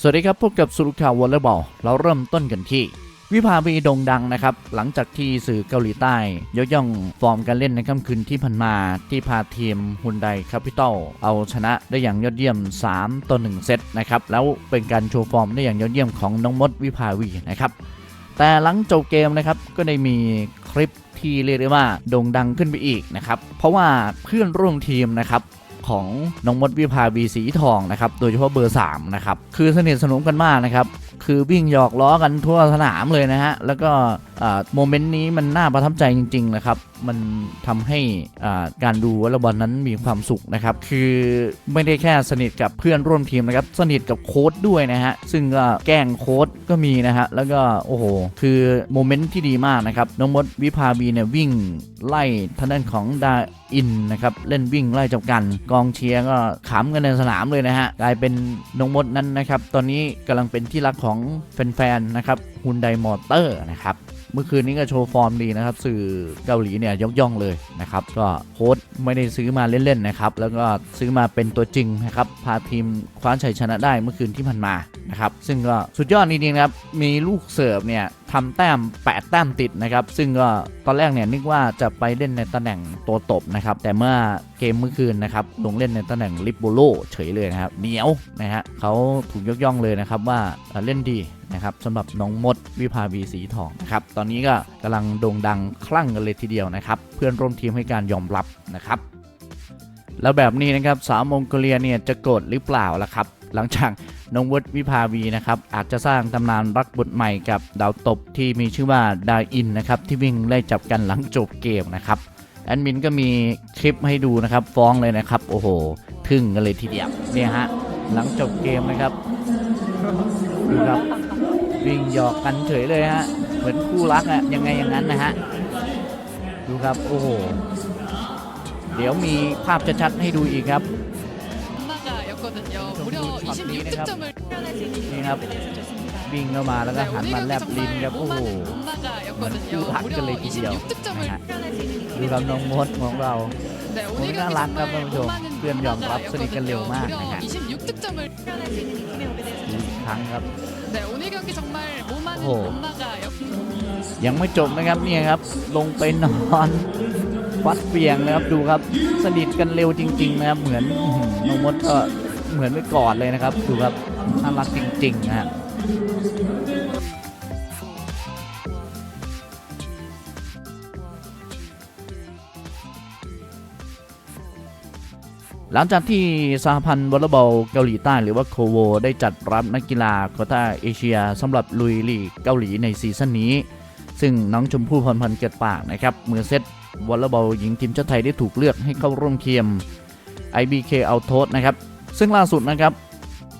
สวัสดีครับพบกับสุรุข่าววอลเลย์บอลเราเริ่มต้นกันที่ วิภาวีโด่งดังนะครับ หลังจากที่สื่อเกาหลีใต้ยกย่องฟอร์มการเล่นในค่ำคืนที่ผ่านมาที่พาทีมฮุนไดแคปิตอลเอาชนะได้อย่างยอดเยี่ยม 3 ต่อ 1 เซตนะครับ แล้วเป็นการโชว์ฟอร์มได้อย่างยอดเยี่ยมของน้องมดวิภาวีนะครับ แต่หลังจบเกมนะครับก็ได้มีคลิปที่เรียกได้ว่าโด่งดังขึ้นไปอีกนะครับเพราะว่าเพื่อนร่วมทีมนะครับ ของน้องมดวิภาวีสีทองนะครับโดยเฉพาะเบอร์3นะครับคือสนิทสนมกันมากนะครับคือวิ่งหยอกล้อกันทั่วสนามเลยนะฮะแล้วก็ โมเมนต์นี้มันน่าประทับใจจริง ๆ นะครับ มันทำให้การดูวอลเลย์บอลนั้นมีความสุขนะครับ คือไม่ได้แค่สนิทกับเพื่อนร่วมทีมนะครับ สนิทกับโค้ดด้วยนะฮะ ซึ่งก็แกล้งโค้ดก็มีนะฮะ แล้วก็โอ้โห คือโมเมนต์ที่ดีมากนะครับ น้องมดวิภาวีเนี่ยวิ่งไล่ทางด้านของดาอินนะครับ เล่นวิ่งไล่จับกัน กองเชียร์ก็ขำกันในสนามเลยนะฮะ กลายเป็นน้องมดนั้นนะครับ ตอนนี้กำลังเป็นที่รักของแฟนๆ นะครับฮุนไดมอเตอร์นะครับเมื่อคืนนี้ก็โชว์ฟอร์มดีนะครับ สื่อเกาหลีเนี่ยยกย่องเลยนะครับ ก็โค้ดไม่ได้ซื้อมาเล่นๆนะครับ แล้วก็ซื้อมาเป็นตัวจริงนะครับ พาทีมคว้าชัยชนะได้เมื่อคืนที่ผ่านมานะครับ ซึ่งก็สุดยอดจริงๆนะครับ มีลูกเสิร์ฟเนี่ย ทำแต้ม 8 แต้มติดนะครับ ซึ่งก็ตอนแรกเนี่ยนึกว่าจะไปเล่นในตำแหน่งตัวตบนะครับ แต่เมื่อเกมเมื่อคืนนะครับ ลงเล่นในตำแหน่งลิปโบโลเฉยเลยนะครับ เหนียวนะฮะเขาถูกยกย่องเลยนะครับว่าเล่นดีนะครับสำหรับน้องมดวิภาวีสีทองนะครับ ตอนนี้ก็กำลังโด่งดังคลั่งกันเลยทีเดียวนะครับ เพื่อนร่วมทีมให้การยอมรับนะครับ แล้วแบบนี้นะครับสาวมองโกเลียเนี่ยจะโกรธหรือเปล่าล่ะครับ หลังจากน้องวดวิภาวีนะครับอาจจะสร้างตำนานรักบทใหม่กับดาวตบที่มีชื่อว่าดาอินนะครับที่วิ่งไล่จับกันหลังจบเกมนะครับแอดมินก็มีคลิปให้ดูนะครับฟ้องเลยนะครับ โอ้โห ทึ่งกันเลยทีเดียวเนี่ยฮะหลังจบเกมนะครับดูครับวิ่งหยอกกันเฉยเลยฮะเหมือนคู่รักอะยังไงอย่างนั้นนะฮะดูครับโอ้โหเดี๋ยวมีภาพชัดๆให้ดูอีกครับูช็อตนี้นะครับนี่ครับวิ่งเข้ามาแล้วก็หันมาแลบลิ้นครับโอ้โหมันคู่รักกันเลยทีเดียวดูครับน้องมดของเราโอ้น่ารักครับท่านผู้ชมเพื่อนยอมรับสนิทกันเร็วมากนะฮะครั้งครับโอ้โหยังไม่จบนะครับเนี่ยครับ ลงไปนอนวัดเปียงนะครับดูครับสนิทกันเร็วจริง ๆ นะครับเหมือนน้องมดก็ เหมือนไปกอดเลยนะครับ ดูครับน่ารักจริงๆนะฮะหลังจากที่สหพันธ์วอลเลย์บอลเกาหลีใต้หรือว่าโคโว ได้จัดรับนักกีฬาโคต้าเอเชียสำหรับลุยลีกเกาหลีในซีซั่นนี้ ซึ่งน้องชมพู่พรพันธ์เกิดปากนะครับมือเซตวอลเลย์บอลหญิงทีมชาติไทยได้ถูกเลือกให้เข้าร่วมเคียม IBK เอาโทษนะครับ ซึ่งล่าสุดนะครับ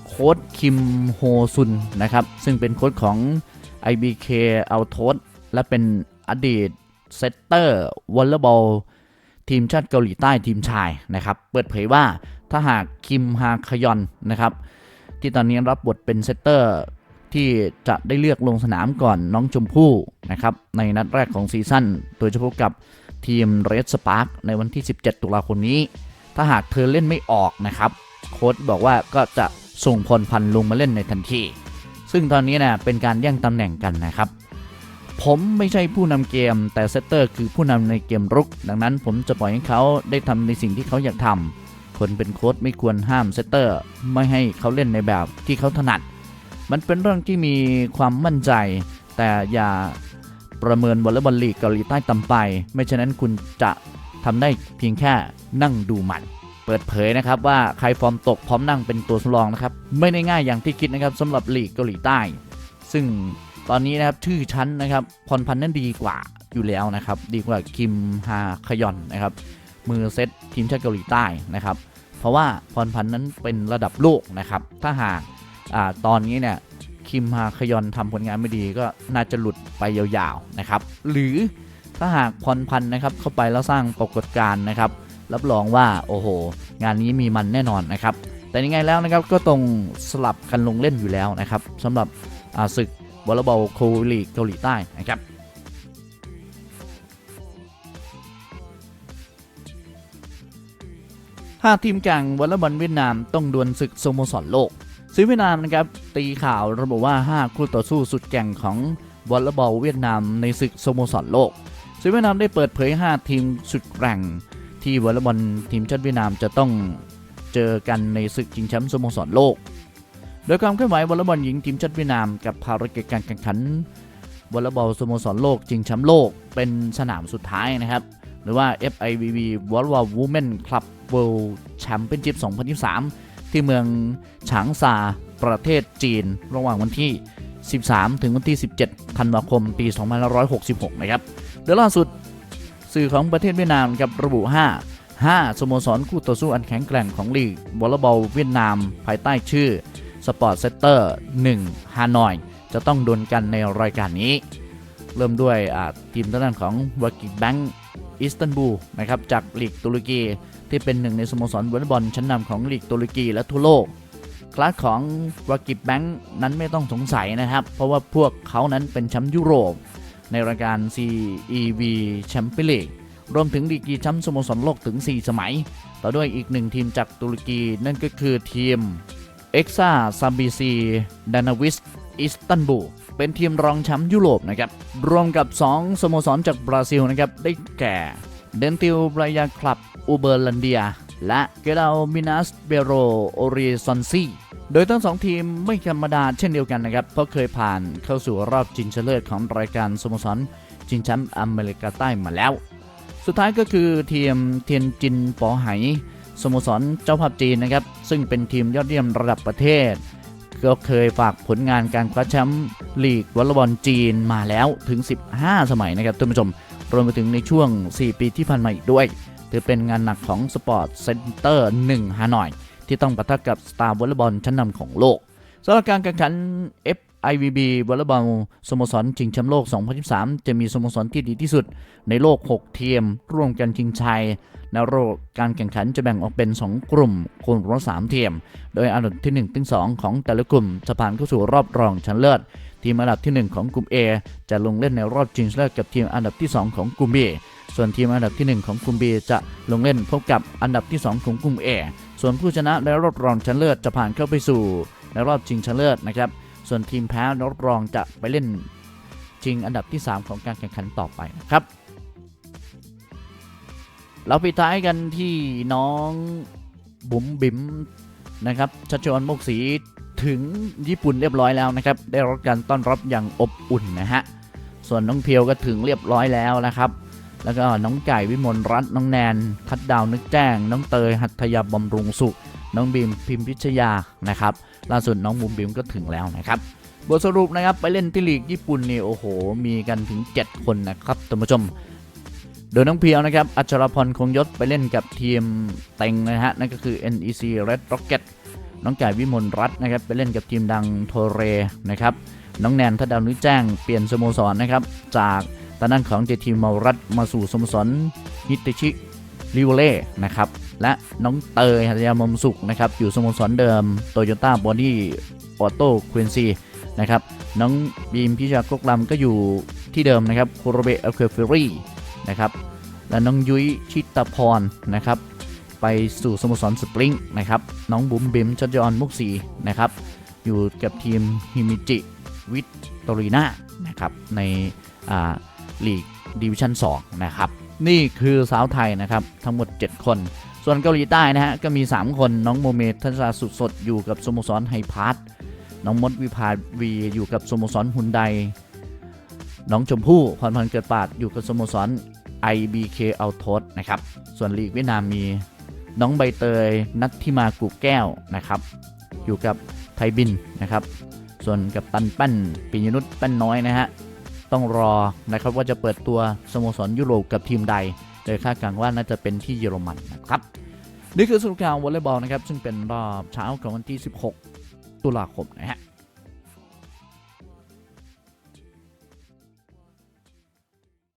โค้ชคิมโฮซุนนะครับ ซึ่งเป็นโค้ชของ IBK เอาโทษและเป็นอดีตเซตเตอร์วอลเลย์บอลทีมชาติเกาหลีใต้ทีมชายนะครับ เปิดเผยว่าถ้าหากคิมฮาคยอนนะครับ ที่ตอนนี้รับบทเป็นเซตเตอร์ที่จะได้เลือกลงสนามก่อนน้องชมพู่นะครับ ในนัดแรกของซีซั่นโดยเฉพาะกับทีมเรดสปาร์กในวันที่ 17 ตุลาคมนี้ ถ้าหากเธอเล่นไม่ออกนะครับ โค้ชบอกว่าก็จะส่งพลพันธ์ลงมาเล่นในทันทีซึ่งตอนนี้นะเป็นการแย่งตำแหน่งกันนะครับ ผมไม่ใช่ผู้นำเกม แต่เซตเตอร์คือผู้นำในเกมรุก ดังนั้นผมจะปล่อยให้เขาได้ทำในสิ่งที่เขาอยากทำคนเป็นโค้ชไม่ควรห้ามเซตเตอร์ ไม่ให้เขาเล่นในแบบที่เขาถนัด มันเป็นเรื่องที่มีความมั่นใจ แต่อย่าประเมินวอลเลย์บอลลีกเกาหลีใต้ต่ำไป ไม่ฉะนั้นคุณจะทำได้เพียงแค่นั่งดูมัน เปิดเผยนะครับว่าใครฟอร์มตกพร้อมนั่งเป็นตัวสำรองนะครับไม่ได้ง่ายอย่างที่คิดนะครับสำหรับลีกเกาหลีใต้ ซึ่งตอนนี้นะครับชื่อชั้นนะครับพรพันธ์นั้นดีกว่าอยู่แล้วนะครับดีกว่าคิมฮาคยอนนะครับมือเซตทีมชาติเกาหลีใต้นะครับเพราะว่าพรพันธ์นั้นเป็นระดับโลกนะครับถ้าหากตอนนี้เนี่ยคิมฮาคยอนทำผลงานไม่ดีก็น่าจะหลุดไปยาวๆนะครับหรือถ้าหากพรพันธ์นะครับเข้าไปแล้วสร้างปรากฏการณ์นะครับ รับรองว่าโอ้โห งานนี้มีมันแน่นอนนะครับ แต่ยังไงแล้วนะครับก็ต้องสลับกันลงเล่นอยู่แล้วนะครับสำหรับศึกวอลเลย์บอลโคลีกเกาหลีใต้นะครับห้าทีมแข่งวอลเลย์บอลเวียดนามต้องดวลศึกสโมสรโลกซึ่งเวียดนามนะครับตีข่าวระบุว่า 5 คู่ต่อสู้สุดแก่งของวอลเลย์บอลเวียดนามในศึกสโมสรโลกซึ่งเวียดนามได้เปิดเผย 5 ทีมสุดแกร่ง ที่วอลเลย์บอลทีมชาติเวียดนามจะต้องเจอกันในศึกชิงแชมป์สโมสรโลก โดยความเคลื่อนไหววอลเลย์บอลหญิงทีมชาติเวียดนามกับภารกิจการแข่งขันวอลเลย์บอลสโมสรโลกชิงแชมป์โลกเป็นสนามสุดท้ายนะครับ หรือว่า FIVB Volleyball Women Club World Championship 2023 ที่เมืองฉางซาประเทศจีน ระหว่างวันที่ 13 ถึงวันที่ 17 ธันวาคม ปี 2566 นะครับโดยล่าสุด สื่อของประเทศเวียดนามกับระบุ 5 5สโมสรคู่ต่อสู้อันแข็งแกร่งของลีกวอลเลย์บอลเวียดนามภายใต้ชื่อ Sport Center 1ฮานอย จะต้องดวลกันในรายการนี้ เริ่มด้วยทีมด้านของวากิแบงก์อิสตันบูลนะครับจากลีกตุรกี ที่เป็นหนึ่งในสโมสรวอลเลย์บอลชั้นนำของลีกตุรกีและทั่วโลกคลาสของวากิแบงก์นั้นไม่ต้องสงสัยนะครับ เพราะว่าพวกเขานั้นเป็นแชมป์ยุโรป ในรายการ CEV Champions League รวมถึงดีกรีแชมป์สโมสรโลกถึง 4 สมัย ต่อด้วยอีกหนึ่งทีมจากตุรกีนั่นก็คือทีม e x a s a b i c d a n a v i s อิสตันบูลเป็นทีมรองแชมป์ยุโรปนะครับ รวมกับ 2 สโมสรจากบราซิลนะครับ ได้แก่เดนติลบรายาคลับ อูเบอร์ลันเดีย และเกรามินัสเบโรโอริซอนซี โดยทั้งสองทีมไม่ธรรมดาเช่นเดียวกันนะครับ เพราะเคยผ่านเข้าสู่รอบชิงชนะเลิศของรายการสโมสรชิงแชมป์อเมริกาใต้มาแล้ว สุดท้ายก็คือทีมเทียนจินปอไหสโมสรเจ้าภาพจีนนะครับ ซึ่งเป็นทีมยอดเยี่ยมระดับประเทศ ก็เคยฝากผลงานการคว้าแชมป์ลีกวอลเลย์บอลจีนมาแล้วถึง 15 สมัยนะครับท่านผู้ชมรวมไปถึงในช่วง 4 ปีที่ผ่านมาอีกด้วย ถือเป็นงานหนักของสปอร์ตเซ็นเตอร์1ฮานอย ที่ต้องปะทะกับสตาร์วอลเลย์บอลชั้นนำของโลกสำหรับการแข่งขัน FIVB วอลเลย์บอลสโมสรชิงแชมป์โลก 2023 จะมีสโมสรที่ดีที่สุดในโลก 6 ทีม ร่วมกันชิงชัยในโลกการแข่งขันจะแบ่งออกเป็น 2 กลุ่มคนละ3ทีม โดยอันดับที่ 1 ถึง 2 ของแต่ละกลุ่มจะผ่านเข้าสู่รอบรองชนะเลิศทีมอันดับที่ 1 ของกลุ่ม A จะลงเล่นในรอบชิงชนะเลิศกับทีมอันดับที่ 2 ของกลุ่ม B ส่วนทีมอันดับที่ 1 ของกลุ่ม B จะลงเล่นพบกับอันดับที่ 2 ของกลุ่ม A ส่วนผู้ชนะในรอบรองชนะเลิศจะผ่านเข้าไปสู่ในรอบชิงชนะเลิศนะครับ ส่วนทีมแพ้รอบรองจะไปเล่นชิงอันดับที่ 3 ของการแข่งขันต่อไปนะครับ เราปิดท้ายกันที่น้องบุ๋มบิ๋มนะครับชัชวานมกศรีถึงญี่ปุ่นเรียบร้อยแล้วนะครับ ได้รับการต้อนรับอย่างอบอุ่นนะฮะ ส่วนน้องเพียวก็ถึงเรียบร้อยแล้วนะครับ แล้วก็น้องไก่วิมลรัตน์น้องแนนทัดดาวนึกแจ้ง น้องเตยหัตยาบำรุงสุข น้องบีมพิมพิชยานะครับล่าสุดน้องบุมบิมก็ถึงแล้วนะครับบทสรุปนะครับไปเล่นที่ลีกญี่ปุ่นนี่โอ้โห มีกันถึง 7 คนนะครับท่านผู้ชม โดยน้องเพียวนะครับ อัชรพรคงยศไปเล่นกับทีมเต็งนะฮะนั่นก็คือ NEC Red Rocket น้องไก่วิมลรัตน์นะครับไปเล่นกับทีมดังโทเรนะครับน้องแนนทัดดาวนุ้ยแจ้งเปลี่ยนสโมสรนะครับจาก ตอนนั้นของเจทีมารัตมาสู่สมสรฮิตชิริวเล่นะครับ และน้องเตยหัตยามมสุขนะครับ อยู่สโมสรเดิมโตโยต้าบอดี้ออโต้ควีนซีนะครับน้องบีมพิชากกลำก็อยู่ที่เดิมนะครับโคโรเบะอัลเคฟรี่นะครับและน้องยุ้ยชิตาพรนะครับ ไปสู่สโมสรสปริงนะครับน้องบุ๋มบิมชัจยอนมุกสีนะครับอยู่กับทีมฮิมิจิวิตตอรีนานะครับในอ่า ลีกดิวิชั่น2นะครับ นี่คือสาวไทยนะครับ ทั้งหมด 7 คน ส่วนเกาหลีใต้นะฮะ ก็มี 3 คนน้องโมเมทัศราสุดสดอยู่กับสโมสรไฮพาร์ทน้องมดวิภาวีอยู่กับสโมสรฮุนไดน้องชมพู่พรพันธ์เกิดปาดอยู่กับสโมสร IBK เอาทสนะครับ ส่วนลีกเวียดนามมีน้องใบเตยนัททิมากุกแก้วนะครับ อยู่กับไทยบินนะครับ ส่วนกับตันแป้นปิยนุชแป้นน้อยนะฮะ ต้องรอนะครับว่าจะเปิดตัวสโมสรยุโรปกับทีมใด โดยคาดการณ์ว่าน่าจะเป็นที่เยอรมันนะครับนี่คือสรุปข่าววอลเลย์บอลนะครับซึ่งเป็นรอบเช้าของวันที่ 16 ตุลาคมนะฮะ